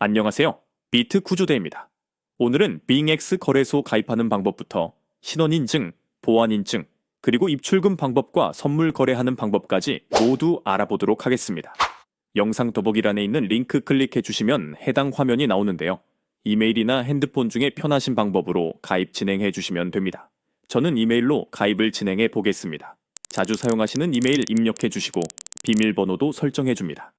안녕하세요. 비트 구조대입니다. 오늘은 빙X 거래소 가입하는 방법부터 신원인증, 보안인증, 그리고 입출금 방법과 선물 거래하는 방법까지 모두 알아보도록 하겠습니다. 영상 더보기란에 있는 링크 클릭해 주시면 해당 화면이 나오는데요. 이메일이나 핸드폰 중에 편하신 방법으로 가입 진행해 주시면 됩니다. 저는 이메일로 가입을 진행해 보겠습니다. 자주 사용하시는 이메일 입력해 주시고 비밀번호도 설정해 줍니다.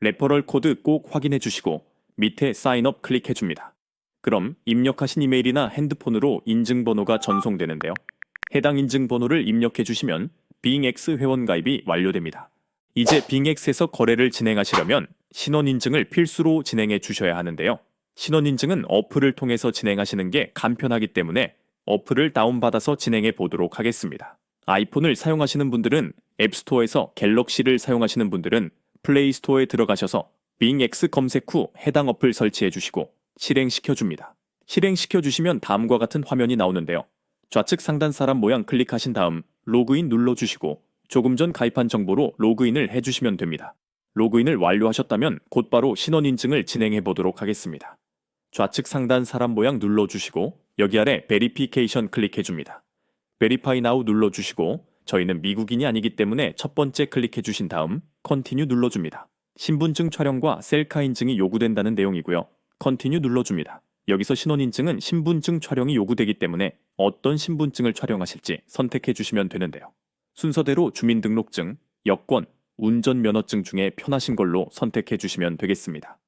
레퍼럴 코드 꼭 확인해 주시고 밑에 사인업 클릭해 줍니다. 그럼 입력하신 이메일이나 핸드폰으로 인증번호가 전송되는데요. 해당 인증번호를 입력해 주시면 빙X 회원 가입이 완료됩니다. 이제 빙X에서 거래를 진행하시려면 신원 인증을 필수로 진행해 주셔야 하는데요. 신원 인증은 어플을 통해서 진행하시는 게 간편하기 때문에 어플을 다운받아서 진행해 보도록 하겠습니다. 아이폰을 사용하시는 분들은 앱스토어에서 갤럭시를 사용하시는 분들은 플레이스토어에 들어가셔서 빙X 검색 후 해당 어플 설치해 주시고 실행시켜 줍니다. 실행시켜 주시면 다음과 같은 화면이 나오는데요. 좌측 상단 사람 모양 클릭하신 다음 로그인 눌러 주시고 조금 전 가입한 정보로 로그인을 해 주시면 됩니다. 로그인을 완료하셨다면 곧바로 신원 인증을 진행해 보도록 하겠습니다. 좌측 상단 사람 모양 눌러 주시고 여기 아래 베리피케이션 클릭해 줍니다. 베리파이 나우 눌러 주시고 저희는 미국인이 아니기 때문에 첫 번째 클릭해 주신 다음 컨티뉴 눌러 줍니다. 신분증 촬영과 셀카 인증이 요구된다는 내용이고요. 컨티뉴 눌러 줍니다. 여기서 신원 인증은 신분증 촬영이 요구되기 때문에 어떤 신분증을 촬영하실지 선택해 주시면 되는데요. 순서대로 주민등록증, 여권, 운전면허증 중에 편하신 걸로 선택해 주시면 되겠습니다.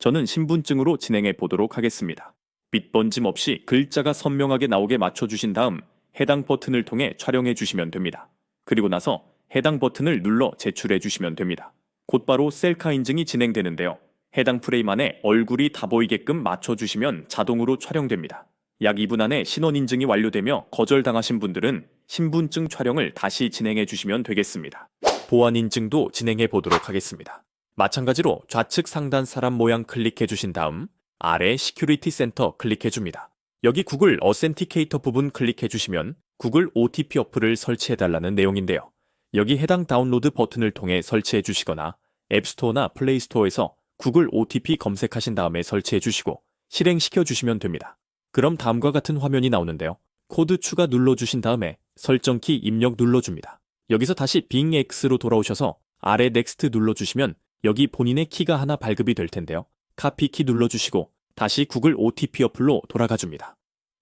저는 신분증으로 진행해 보도록 하겠습니다. 빛 번짐 없이 글자가 선명하게 나오게 맞춰 주신 다음 해당 버튼을 통해 촬영해 주시면 됩니다. 그리고 나서 해당 버튼을 눌러 제출해 주시면 됩니다. 곧바로 셀카 인증이 진행되는데요. 해당 프레임 안에 얼굴이 다 보이게끔 맞춰 주시면 자동으로 촬영됩니다. 약 2분 안에 신원 인증이 완료되며 거절당하신 분들은 신분증 촬영을 다시 진행해 주시면 되겠습니다. 보안 인증도 진행해 보도록 하겠습니다. 마찬가지로 좌측 상단 사람 모양 클릭해 주신 다음 아래 시큐리티 센터 클릭해 줍니다. 여기 구글 어센티케이터 부분 클릭해 주시면 구글 OTP 어플을 설치해 달라는 내용인데요. 여기 해당 다운로드 버튼을 통해 설치해 주시거나 앱스토어나 플레이스토어에서 구글 OTP 검색하신 다음에 설치해 주시고 실행시켜 주시면 됩니다. 그럼 다음과 같은 화면이 나오는데요. 코드 추가 눌러 주신 다음에 설정키 입력 눌러 줍니다. 여기서 다시 빙X로 돌아오셔서 아래 넥스트 눌러 주시면 여기 본인의 키가 하나 발급이 될 텐데요. 카피 키 눌러 주시고 다시 구글 OTP 어플로 돌아가 줍니다.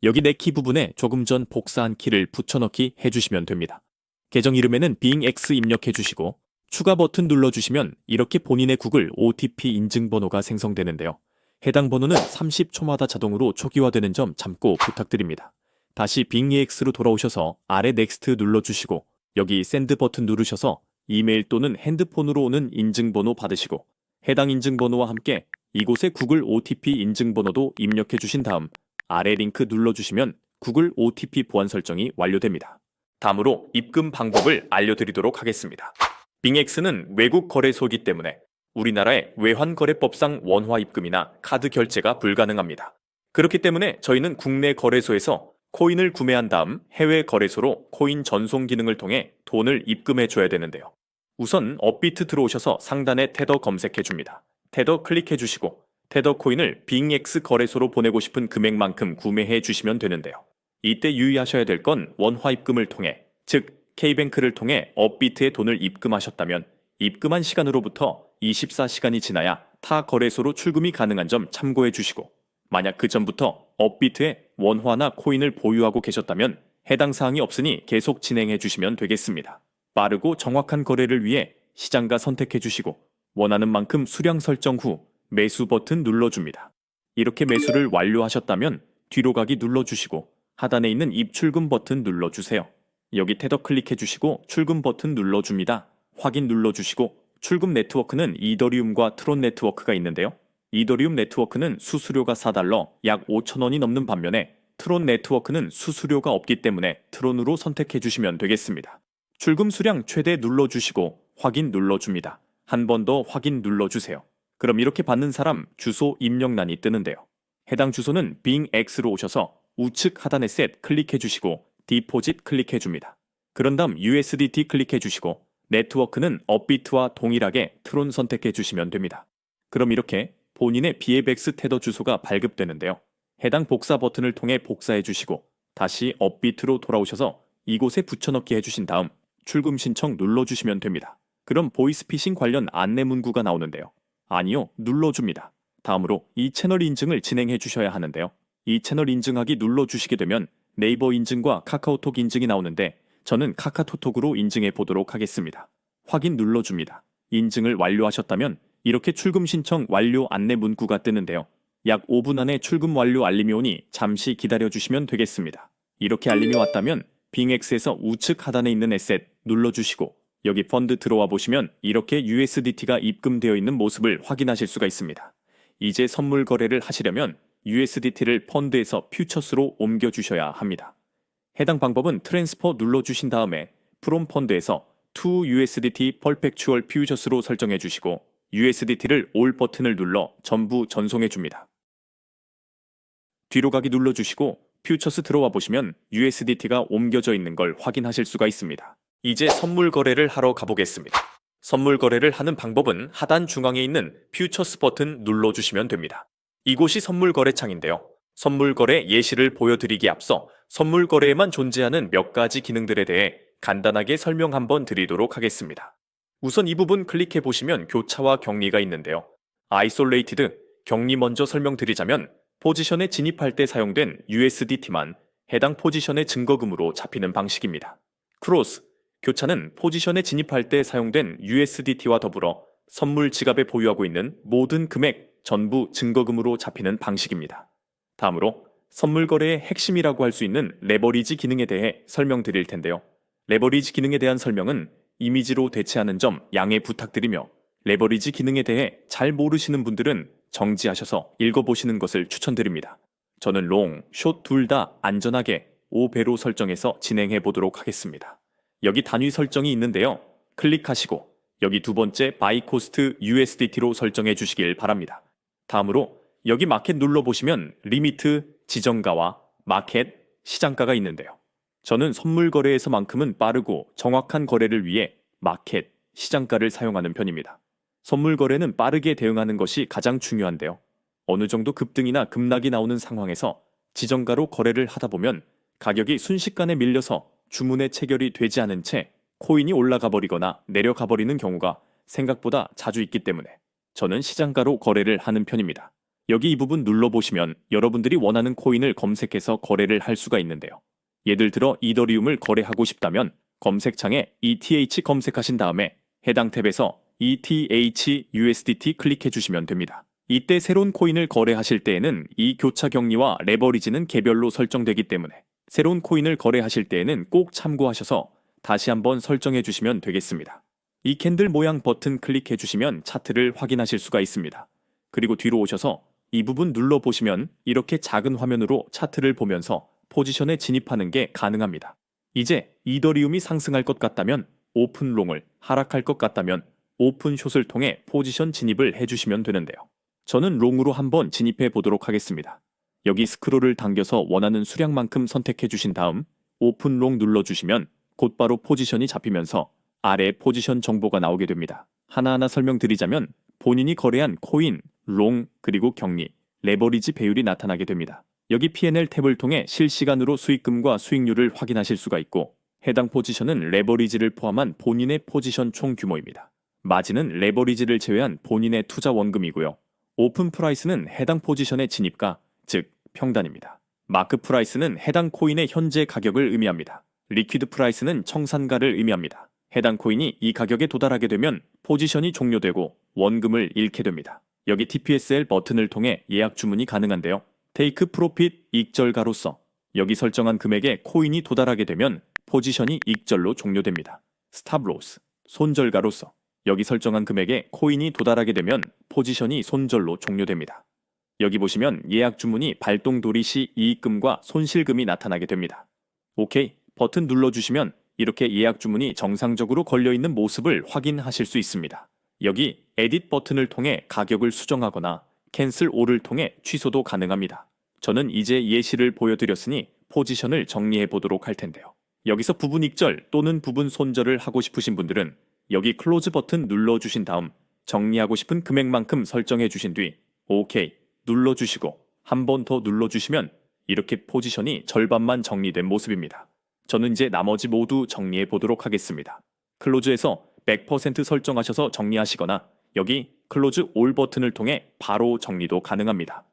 여기 내 키 부분에 조금 전 복사한 키를 붙여넣기 해주시면 됩니다. 계정 이름에는 빙X 입력해 주시고 추가 버튼 눌러 주시면 이렇게 본인의 구글 OTP 인증번호가 생성되는데요. 해당 번호는 30초마다 자동으로 초기화되는 점 참고 부탁드립니다. 다시 빙EX로 돌아오셔서 아래 넥스트 눌러 주시고 여기 샌드 버튼 누르셔서 이메일 또는 핸드폰으로 오는 인증번호 받으시고 해당 인증번호와 함께 이곳에 구글 OTP 인증번호도 입력해 주신 다음 아래 링크 눌러주시면 구글 OTP 보안 설정이 완료됩니다. 다음으로 입금 방법을 알려드리도록 하겠습니다. 빙X는 외국 거래소이기 때문에 우리나라의 외환거래법상 원화 입금이나 카드 결제가 불가능합니다. 그렇기 때문에 저희는 국내 거래소에서 코인을 구매한 다음 해외 거래소로 코인 전송 기능을 통해 돈을 입금해 줘야 되는데요. 우선 업비트 들어오셔서 상단에 테더 검색해 줍니다. 테더 클릭해 주시고 테더 코인을 빙X 거래소로 보내고 싶은 금액만큼 구매해 주시면 되는데요. 이때 유의하셔야 될 건 원화 입금을 통해 즉 K뱅크를 통해 업비트에 돈을 입금하셨다면 입금한 시간으로부터 24시간이 지나야 타 거래소로 출금이 가능한 점 참고해 주시고 만약 그 전부터 업비트에 원화나 코인을 보유하고 계셨다면 해당 사항이 없으니 계속 진행해 주시면 되겠습니다. 빠르고 정확한 거래를 위해 시장가 선택해 주시고 원하는 만큼 수량 설정 후 매수 버튼 눌러줍니다. 이렇게 매수를 완료하셨다면 뒤로 가기 눌러주시고 하단에 있는 입 출금 버튼 눌러주세요. 여기 테더 클릭해 주시고 출금 버튼 눌러줍니다. 확인 눌러주시고 출금 네트워크는 이더리움과 트론 네트워크가 있는데요. 이더리움 네트워크는 수수료가 4달러 약 5천원이 넘는 반면에 트론 네트워크는 수수료가 없기 때문에 트론으로 선택해 주시면 되겠습니다. 출금 수량 최대 눌러주시고 확인 눌러줍니다. 한 번 더 확인 눌러주세요. 그럼 이렇게 받는 사람 주소 입력란이 뜨는데요. 해당 주소는 빙X로 오셔서 우측 하단의 셋 클릭해 주시고 디포짓 클릭해 줍니다. 그런 다음 USDT 클릭해 주시고 네트워크는 업비트와 동일하게 트론 선택해 주시면 됩니다. 그럼 이렇게 본인의 비에백스 테더 주소가 발급되는데요. 해당 복사 버튼을 통해 복사해 주시고 다시 업비트로 돌아오셔서 이곳에 붙여넣기 해주신 다음 출금 신청 눌러주시면 됩니다. 그럼 보이스피싱 관련 안내 문구가 나오는데요. 아니요, 눌러줍니다. 다음으로 이 채널 인증을 진행해 주셔야 하는데요. 이 채널 인증하기 눌러주시게 되면 네이버 인증과 카카오톡 인증이 나오는데 저는 카카오톡으로 인증해 보도록 하겠습니다. 확인 눌러줍니다. 인증을 완료하셨다면 이렇게 출금 신청 완료 안내 문구가 뜨는데요. 약 5분 안에 출금 완료 알림이 오니 잠시 기다려 주시면 되겠습니다. 이렇게 알림이 왔다면 빙엑스에서 우측 하단에 있는 에셋 눌러주시고 여기 펀드 들어와 보시면 이렇게 USDT가 입금되어 있는 모습을 확인하실 수가 있습니다. 이제 선물 거래를 하시려면 USDT를 펀드에서 퓨처스로 옮겨 주셔야 합니다. 해당 방법은 트랜스퍼 눌러주신 다음에 프롬 펀드에서 to USDT 퍼펙추얼 퓨처스로 설정해 주시고 USDT를 올 버튼을 눌러 전부 전송해 줍니다. 뒤로 가기 눌러주시고 퓨처스 들어와 보시면 USDT가 옮겨져 있는 걸 확인하실 수가 있습니다. 이제 선물 거래를 하러 가보겠습니다. 선물 거래를 하는 방법은 하단 중앙에 있는 퓨처스 버튼 눌러주시면 됩니다. 이곳이 선물 거래창인데요. 선물 거래 예시를 보여드리기 앞서 선물 거래에만 존재하는 몇 가지 기능들에 대해 간단하게 설명 한번 드리도록 하겠습니다. 우선 이 부분 클릭해 보시면 교차와 격리가 있는데요. 아이솔레이티드 격리 먼저 설명드리자면 포지션에 진입할 때 사용된 USDT만 해당 포지션의 증거금으로 잡히는 방식입니다. 크로스 교차는 포지션에 진입할 때 사용된 USDT와 더불어 선물 지갑에 보유하고 있는 모든 금액 전부 증거금으로 잡히는 방식입니다. 다음으로 선물 거래의 핵심이라고 할 수 있는 레버리지 기능에 대해 설명드릴 텐데요. 레버리지 기능에 대한 설명은 이미지로 대체하는 점 양해 부탁드리며 레버리지 기능에 대해 잘 모르시는 분들은 정지하셔서 읽어보시는 것을 추천드립니다. 저는 롱, 숏 둘 다 안전하게 5배로 설정해서 진행해 보도록 하겠습니다. 여기 단위 설정이 있는데요. 클릭하시고 여기 두 번째 바이 코스트 USDT로 설정해 주시길 바랍니다. 다음으로 여기 마켓 눌러보시면 리미트, 지정가와 마켓, 시장가가 있는데요. 저는 선물 거래에서만큼은 빠르고 정확한 거래를 위해 마켓, 시장가를 사용하는 편입니다. 선물 거래는 빠르게 대응하는 것이 가장 중요한데요. 어느 정도 급등이나 급락이 나오는 상황에서 지정가로 거래를 하다 보면 가격이 순식간에 밀려서 주문에 체결이 되지 않은 채 코인이 올라가 버리거나 내려가 버리는 경우가 생각보다 자주 있기 때문에 저는 시장가로 거래를 하는 편입니다. 여기 이 부분 눌러보시면 여러분들이 원하는 코인을 검색해서 거래를 할 수가 있는데요. 예를 들어 이더리움을 거래하고 싶다면 검색창에 ETH 검색하신 다음에 해당 탭에서 ETH USDT 클릭해 주시면 됩니다. 이때 새로운 코인을 거래하실 때에는 이 교차 격리와 레버리지는 개별로 설정되기 때문에 새로운 코인을 거래하실 때에는 꼭 참고하셔서 다시 한번 설정해 주시면 되겠습니다. 이 캔들 모양 버튼 클릭해 주시면 차트를 확인하실 수가 있습니다. 그리고 뒤로 오셔서 이 부분 눌러 보시면 이렇게 작은 화면으로 차트를 보면서 포지션에 진입하는 게 가능합니다. 이제 이더리움이 상승할 것 같다면 오픈롱을 하락할 것 같다면 오픈숏을 통해 포지션 진입을 해주시면 되는데요. 저는 롱으로 한번 진입해 보도록 하겠습니다. 여기 스크롤을 당겨서 원하는 수량만큼 선택해 주신 다음 오픈롱 눌러주시면 곧바로 포지션이 잡히면서 아래 포지션 정보가 나오게 됩니다. 하나하나 설명드리자면 본인이 거래한 코인, 롱, 그리고 격리, 레버리지 배율이 나타나게 됩니다. 여기 P&L 탭을 통해 실시간으로 수익금과 수익률을 확인하실 수가 있고 해당 포지션은 레버리지를 포함한 본인의 포지션 총 규모입니다. 마진은 레버리지를 제외한 본인의 투자 원금이고요. 오픈 프라이스는 해당 포지션의 진입가, 즉 평단입니다. 마크 프라이스는 해당 코인의 현재 가격을 의미합니다. 리퀴드 프라이스는 청산가를 의미합니다. 해당 코인이 이 가격에 도달하게 되면 포지션이 종료되고 원금을 잃게 됩니다. 여기 TPSL 버튼을 통해 예약 주문이 가능한데요. 테이크 프로핏 익절가로서 여기 설정한 금액에 코인이 도달하게 되면 포지션이 익절로 종료됩니다. 스탑 로스 손절가로서 여기 설정한 금액에 코인이 도달하게 되면 포지션이 손절로 종료됩니다. 여기 보시면 예약 주문이 발동 도리 시 이익금과 손실금이 나타나게 됩니다. 오케이 버튼 눌러주시면 이렇게 예약 주문이 정상적으로 걸려 있는 모습을 확인하실 수 있습니다. 여기 에딧 버튼을 통해 가격을 수정하거나 캔슬 올을 통해 취소도 가능합니다. 저는 이제 예시를 보여드렸으니 포지션을 정리해 보도록 할 텐데요. 여기서 부분 익절 또는 부분 손절을 하고 싶으신 분들은 여기 클로즈 버튼 눌러 주신 다음 정리하고 싶은 금액만큼 설정해 주신 뒤 오케이. 눌러 주시고 한 번 더 눌러 주시면 이렇게 포지션이 절반만 정리된 모습입니다. 저는 이제 나머지 모두 정리해 보도록 하겠습니다. 클로즈에서 100% 설정하셔서 정리하시거나 여기 클로즈 올 버튼을 통해 바로 정리도 가능합니다.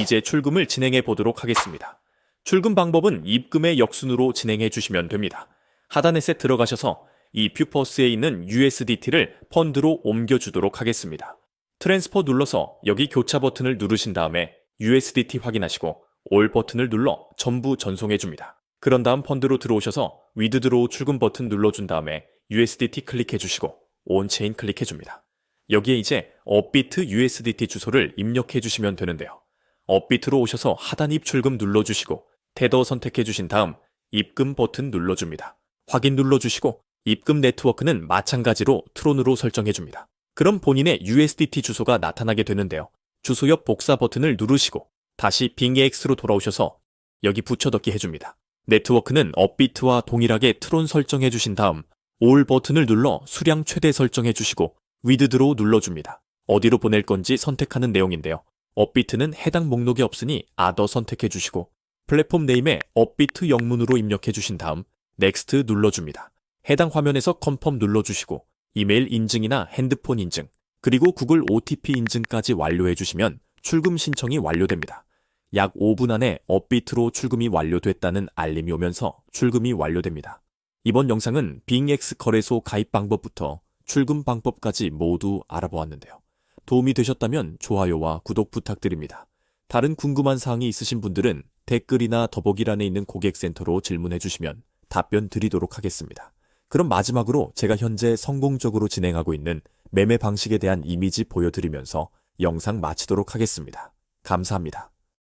이제 출금을 진행해 보도록 하겠습니다. 출금 방법은 입금의 역순으로 진행해 주시면 됩니다. 하단에서 들어가셔서 이 퓨퍼스에 있는 USDT를 펀드로 옮겨주도록 하겠습니다. 트랜스퍼 눌러서 여기 교차 버튼을 누르신 다음에 USDT 확인하시고 올 버튼을 눌러 전부 전송해 줍니다. 그런 다음 펀드로 들어오셔서 위드드로우 출금 버튼 눌러준 다음에 USDT 클릭해 주시고 온체인 클릭해 줍니다. 여기에 이제 업비트 USDT 주소를 입력해 주시면 되는데요. 업비트로 오셔서 하단 입출금 눌러주시고 테더 선택해 주신 다음 입금 버튼 눌러줍니다. 확인 눌러주시고 입금 네트워크는 마찬가지로 트론으로 설정해 줍니다. 그럼 본인의 USDT 주소가 나타나게 되는데요. 주소 옆 복사 버튼을 누르시고 다시 빙EX로 돌아오셔서 여기 붙여넣기 해줍니다. 네트워크는 업비트와 동일하게 트론 설정해 주신 다음 올 버튼을 눌러 수량 최대 설정해 주시고 위드드로우 눌러줍니다. 어디로 보낼 건지 선택하는 내용인데요. 업비트는 해당 목록이 없으니 아더 선택해 주시고 플랫폼 네임에 업비트 영문으로 입력해 주신 다음 넥스트 눌러줍니다. 해당 화면에서 컨펌 눌러주시고 이메일 인증이나 핸드폰 인증 그리고 구글 OTP 인증까지 완료해 주시면 출금 신청이 완료됩니다. 약 5분 안에 업비트로 출금이 완료됐다는 알림이 오면서 출금이 완료됩니다. 이번 영상은 빙X 거래소 가입 방법부터 출금 방법까지 모두 알아보았는데요. 도움이 되셨다면 좋아요와 구독 부탁드립니다. 다른 궁금한 사항이 있으신 분들은 댓글이나 더보기란에 있는 고객센터로 질문해 주시면 답변 드리도록 하겠습니다. 그럼 마지막으로 제가 현재 성공적으로 진행하고 있는 매매 방식에 대한 이미지 보여드리면서 영상 마치도록 하겠습니다. 감사합니다.